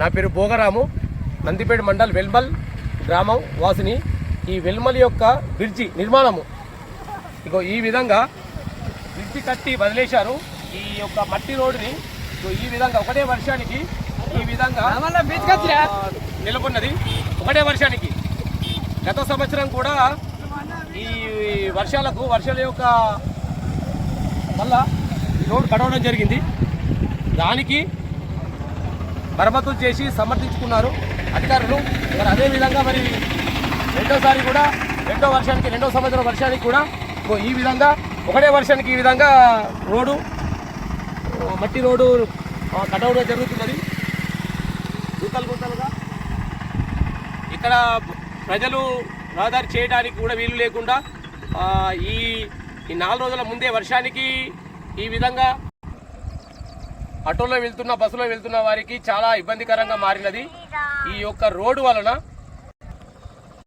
నా పేరు భోగరాము నందిపేట మండల్ వెల్మల్ గ్రామం వాసిని. ఈ వెల్మల్ యొక్క బ్రిడ్జి నిర్మాణము. ఇగో ఈ విధంగా బ్రిడ్జి కట్టి వదిలేశారు. ఈ యొక్క మట్టి రోడ్డుని ఈ విధంగా ఒకటే వర్షానికి ఈ విధంగా నెలకొన్నది ఒకటే వర్షానికి. గత సంవత్సరం కూడా ఈ వర్షాలకు వర్షాల యొక్క వల్ల రోడ్డు కడవడం జరిగింది. దానికి మరమ్మతులు చేసి సమర్థించుకున్నారు. అధికారులు మరి అదేవిధంగా మరి రెండోసారి కూడా రెండో వర్షానికి రెండో సంవత్సరం వర్షానికి కూడా ఈ విధంగా ఒకటే వర్షానికి ఈ విధంగా రోడ్డు మట్టి రోడ్డు ఆ, జరుగుతున్నది. గుంతలు గుంతలుగా. ఇక్కడ ప్రజలు రహదారి చేయడానికి కూడా వీలు లేకుండా ఈ ఈ నాలుగు రోజుల ముందే వర్షానికి ఈ విధంగా ఆటోలో వెళ్తున్న బస్సులో వెళ్తున్న వారికి చాలా ఇబ్బందికరంగా మారినది. ఈ యొక్క రోడ్డు వలన